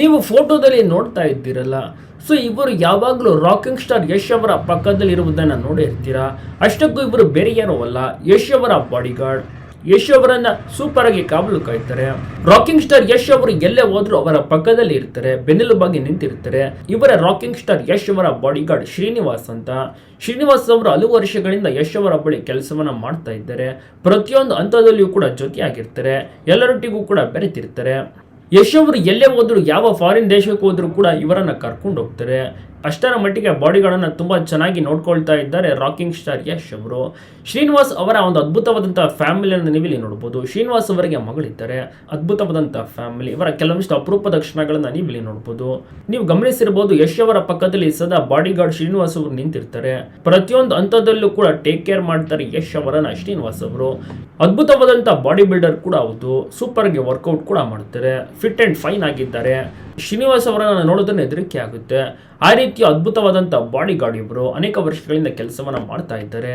ನೀವು ಫೋಟೋದಲ್ಲಿ ನೋಡ್ತಾ ಇದ್ದೀರಲ್ಲ, ಸೊ ಇವರು ಯಾವಾಗಲೂ ರಾಕಿಂಗ್ ಸ್ಟಾರ್ ಯಶ್ ಅವರ ಪಕ್ಕದಲ್ಲಿ ಇರುವುದನ್ನು ನೋಡಿರ್ತೀರಾ ಅಷ್ಟಕ್ಕೂ ಇವರು ಬೇರೆ ಯಾರೋ ಅಲ್ಲ, ಯಶ್ ಅವರ ಬಾಡಿಗಾರ್ಡ್. ಯಶ್ ಅವರನ್ನ ಸೂಪರ್ ಆಗಿ ಕಾವಲು ಕಾಯ್ತಾರೆ. ರಾಕಿಂಗ್ ಸ್ಟಾರ್ ಯಶ್ ಅವರು ಎಲ್ಲೇ ಹೋದ್ರು ಅವರ ಪಕ್ಕದಲ್ಲಿ ಇರ್ತಾರೆ ಬೆನ್ನೆಲುಬಾಗಿ ನಿಂತಿರ್ತಾರೆ. ಇವರ ರಾಕಿಂಗ್ ಸ್ಟಾರ್ ಯಶ್ ಅವರ ಬಾಡಿಗಾರ್ಡ್ ಶ್ರೀನಿವಾಸ್ ಅಂತ. ಶ್ರೀನಿವಾಸ್ ಅವರು ಹಲವು ವರ್ಷಗಳಿಂದ ಯಶ್ ಅವರ ಬಳಿ ಕೆಲಸವನ್ನ ಮಾಡ್ತಾ ಇದ್ದಾರೆ. ಪ್ರತಿಯೊಂದು ಹಂತದಲ್ಲಿಯೂ ಕೂಡ ಜೊತೆಯಾಗಿರ್ತಾರೆ. ಎಲ್ಲರೊಟ್ಟಿಗೂ ಕೂಡ ಬೆರೆತಿರ್ತಾರೆ. ಯಶ್ ಎಲ್ಲೇ ಹೋದ್ರು ಯಾವ ಫಾರಿನ್ ದೇಶಕ್ಕೆ ಹೋದ್ರು ಕೂಡ ಇವರನ್ನು ಕರ್ಕೊಂಡು ಹೋಗ್ತಾರೆ. ಅಷ್ಟರ ಮಟ್ಟಿಗೆ ಬಾಡಿಗಳನ್ನು ತುಂಬ ಚೆನ್ನಾಗಿ ನೋಡ್ಕೊಳ್ತಾ ಇದ್ದಾರೆ ರಾಕಿಂಗ್ ಸ್ಟಾರ್ ಯಶ್ ಅವರು ಶ್ರೀನಿವಾಸ್ ಅವರ ಒಂದು ಅದ್ಭುತವಾದಂಥ ಫ್ಯಾಮಿಲಿಯನ್ನು ಇಲ್ಲಿ ನೋಡ್ಬೋದು. ಶ್ರೀನಿವಾಸ್ ಅವರಿಗೆ ಮಗಳಿದ್ದಾರೆ. ಅದ್ಭುತವಾದಂಥ ಫ್ಯಾಮಿಲಿ ಇವರ ಕೆಲವೊಂದಿಷ್ಟು ಅಪರೂಪದ ಕ್ಷಣಗಳನ್ನು ಇಲ್ಲಿ ನೋಡ್ಬೋದು. ನೀವು ಗಮನಿಸಿರ್ಬೋದು, ಯಶ್ ಅವರ ಪಕ್ಕದಲ್ಲಿ ಸದಾ ಬಾಡಿಗಾರ್ಡ್ ಶ್ರೀನಿವಾಸ್ ಅವರು ನಿಂತಿರ್ತಾರೆ. ಪ್ರತಿಯೊಂದು ಹಂತದಲ್ಲೂ ಕೂಡ ಟೇಕ್ ಕೇರ್ ಮಾಡ್ತಾರೆ ಯಶ್ ಅವರನ್ನ ಶ್ರೀನಿವಾಸ್ ಅವರು. ಅದ್ಭುತವಾದಂಥ ಬಾಡಿ ಬಿಲ್ಡರ್ ಕೂಡ ಹೌದು. ಸೂಪರ್ಗೆ ವರ್ಕೌಟ್ ಕೂಡ ಮಾಡ್ತಾರೆ. ಫಿಟ್ ಆ್ಯಂಡ್ ಫೈನ್ ಆಗಿದ್ದಾರೆ. ಶ್ರೀನಿವಾಸ್ ಅವರನ್ನು ನೋಡೋದನ್ನು ಹೆದರಿಕೆ ಆಗುತ್ತೆ. ಆ ರೀತಿಯ ಅದ್ಭುತವಾದಂಥ ಬಾಡಿ ಗಾರ್ಡ್ ಇಬ್ಬರು ಅನೇಕ ವರ್ಷಗಳಿಂದ ಕೆಲಸವನ್ನು ಮಾಡ್ತಾ ಇದ್ದಾರೆ.